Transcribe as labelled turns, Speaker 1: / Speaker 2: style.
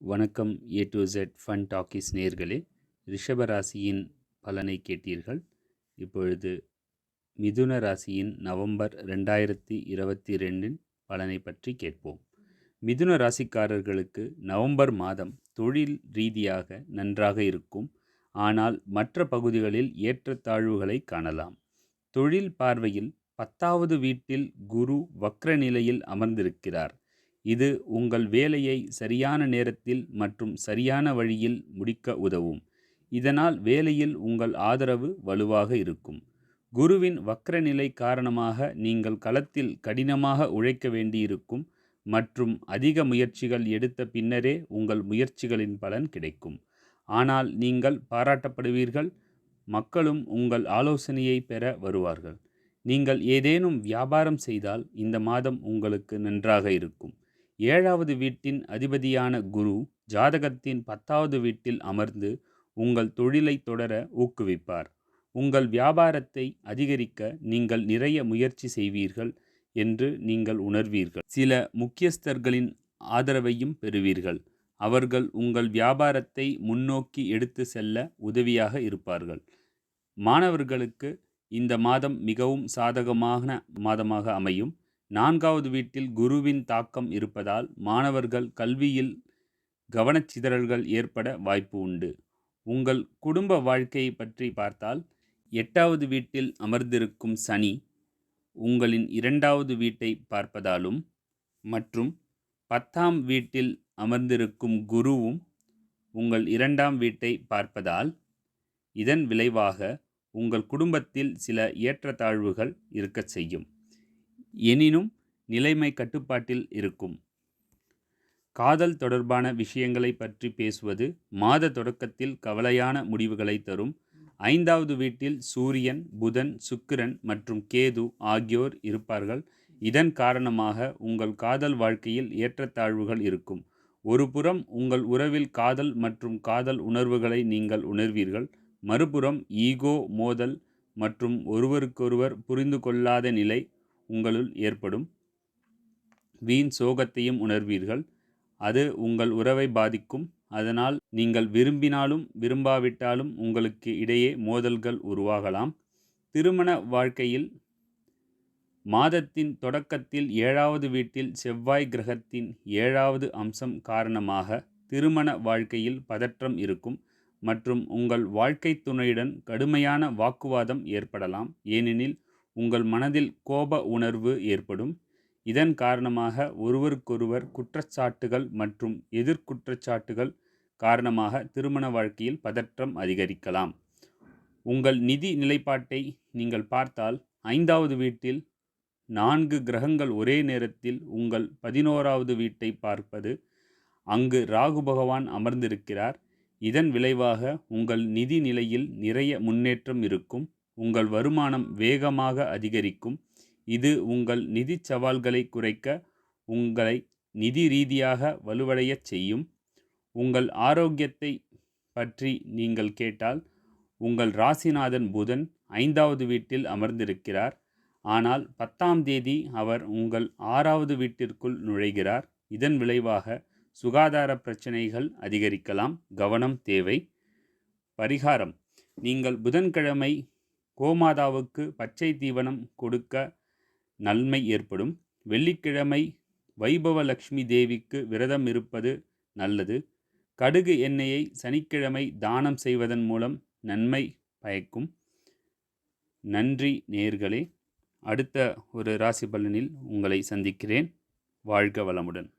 Speaker 1: வணக்கம் A to Z Fun Talkies நேர்களே. ரிஷப ராசியின் பலனை கேட்டீர்கள். இப்பொழுது மிதுன ராசியின் நவம்பர் ரெண்டாயிரத்தி இருபத்தி ரெண்டின் பலனை பற்றி கேட்போம். மிதுன ராசிக்காரர்களுக்கு நவம்பர் மாதம் தொழில் ரீதியாக நன்றாக இருக்கும். ஆனால் மற்ற பகுதிகளில் ஏற்றத்தாழ்வுகளை காணலாம். தொழில் பார்வையில் பத்தாவது வீட்டில் குரு வக்ர நிலையில் அமர்ந்திருக்கிறார். இது உங்கள் வேலையை சரியான நேரத்தில் மற்றும் சரியான வழியில் முடிக்க உதவும். இதனால் வேலையில் உங்கள் ஆதரவு வலுவாக இருக்கும். குருவின் வக்ரநிலை காரணமாக நீங்கள் களத்தில் கடினமாக உழைக்க வேண்டியிருக்கும் மற்றும் அதிக முயற்சிகள் எடுத்த பின்னரே உங்கள் முயற்சிகளின் பலன் கிடைக்கும். ஆனால் நீங்கள் பாராட்டப்படுவீர்கள் மக்களும் உங்கள் ஆலோசனையை பெற வருவார்கள். நீங்கள் ஏதேனும் வியாபாரம் செய்தால் இந்த மாதம் உங்களுக்கு நன்றாக இருக்கும். ஏழாவது வீட்டின் அதிபதியான குரு ஜாதகத்தின் பத்தாவது வீட்டில் அமர்ந்து உங்கள் தொழிலை தொடர ஊக்குவிப்பார். உங்கள் வியாபாரத்தை அதிகரிக்க நீங்கள் நிறைய முயற்சி செய்வீர்கள் என்று நீங்கள் உணர்வீர்கள். சில முக்கியஸ்தர்களின் ஆதரவையும் பெறுவீர்கள். அவர்கள் உங்கள் வியாபாரத்தை முன்னோக்கி எடுத்து செல்ல உதவியாக இருப்பார்கள். மாணவர்களுக்கு இந்த மாதம் மிகவும் சாதகமான மாதமாக அமையும். நான்காவது வீட்டில் குருவின் தாக்கம் இருப்பதால் மாணவர்கள் கல்வியில் கவனச்சிதறல்கள் ஏற்பட வாய்ப்பு உண்டு. உங்கள் குடும்ப வாழ்க்கையை பற்றி பார்த்தால் எட்டாவது வீட்டில் அமர்ந்திருக்கும் சனி உங்களின் இரண்டாவது வீட்டை பார்ப்பதாலும் மற்றும் பத்தாம் வீட்டில் அமர்ந்திருக்கும் குருவும் உங்கள் இரண்டாம் வீட்டை பார்ப்பதால் இதன் விளைவாக உங்கள் குடும்பத்தில் சில ஏற்றத்தாழ்வுகள் இருக்கச் செய்யும். எனினும் நிலைமை கட்டுப்பாட்டில் இருக்கும். காதல் தொடர்பான விஷயங்களை பற்றி பேசுவது மாத தொடக்கத்தில் கவலையான முடிவுகளை தரும். ஐந்தாவது வீட்டில் சூரியன் புதன் சுக்கிரன் மற்றும் கேது ஆகியோர் இருப்பார்கள். இதன் காரணமாக உங்கள் காதல் வாழ்க்கையில் ஏற்றத்தாழ்வுகள் இருக்கும். ஒருபுறம் உங்கள் உறவில் காதல் மற்றும் காதல் உணர்வுகளை நீங்கள் உணர்வீர்கள். மறுபுறம் ஈகோ மோதல் மற்றும் ஒருவருக்கொருவர் புரிந்து கொள்ளாத நிலை உங்களுள் ஏற்படும் வீண் சோகத்தையும் உணர்வீர்கள். அது உங்கள் உறவை பாதிக்கும். அதனால் நீங்கள் விரும்பினாலும் விரும்பாவிட்டாலும் உங்களுக்கு இடையே மோதல்கள் உருவாகலாம். திருமண வாழ்க்கையில் மாதத்தின் தொடக்கத்தில் ஏழாவது வீட்டில் செவ்வாய் கிரகத்தின் ஏழாவது அம்சம் காரணமாக திருமண வாழ்க்கையில் பதற்றம் இருக்கும் மற்றும் உங்கள் வாழ்க்கை துணையுடன் கடுமையான வாக்குவாதம் ஏற்படலாம். ஏனெனில் உங்கள் மனதில் கோப உணர்வு ஏற்படும். இதன் காரணமாக ஒருவருக்கொருவர் குற்றச்சாட்டுகள் மற்றும் எதிர்குற்றச்சாட்டுகள் காரணமாக திருமண வாழ்க்கையில் பதற்றம் அதிகரிக்கலாம். உங்கள் நிதி நிலைப்பாட்டை நீங்கள் பார்த்தால் ஐந்தாவது வீட்டில் நான்கு கிரகங்கள் ஒரே நேரத்தில் உங்கள் பதினோராவது வீட்டை பார்ப்பது. அங்கு ராகு பகவான் அமர்ந்திருக்கிறார். இதன் விளைவாக உங்கள் நிதி நிலையில் நிறைய முன்னேற்றம் இருக்கும். உங்கள் வருமானம் வேகமாக அதிகரிக்கும். இது உங்கள் நிதி சவால்களை குறைக்க உங்களை நிதி ரீதியாக வலுவடையச் செய்யும். உங்கள் ஆரோக்கியத்தை பற்றி நீங்கள் கேட்டால் உங்கள் ராசிநாதன் புதன் ஐந்தாவது வீட்டில் அமர்ந்திருக்கிறார். ஆனால் பத்தாம் தேதி அவர் உங்கள் ஆறாவது வீட்டிற்குள் நுழைகிறார். இதன் விளைவாக சுகாதார பிரச்சனைகள் அதிகரிக்கலாம். கவனம் தேவை. பரிகாரம். நீங்கள் புதன்கிழமை கோமாதாவுக்கு பச்சை தீவனம் கொடுக்க நன்மை ஏற்படும். வெள்ளிக்கிழமை வைபவலக்ஷ்மி தேவிக்கு விரதம் இருப்பது நல்லது. கடுகு எண்ணெயை சனிக்கிழமை தானம் செய்வதன் மூலம் நன்மை பயக்கும். நன்றி நேர்களே. அடுத்த ஒரு ராசி பலனில் உங்களை சந்திக்கிறேன். வாழ்க வளமுடன்.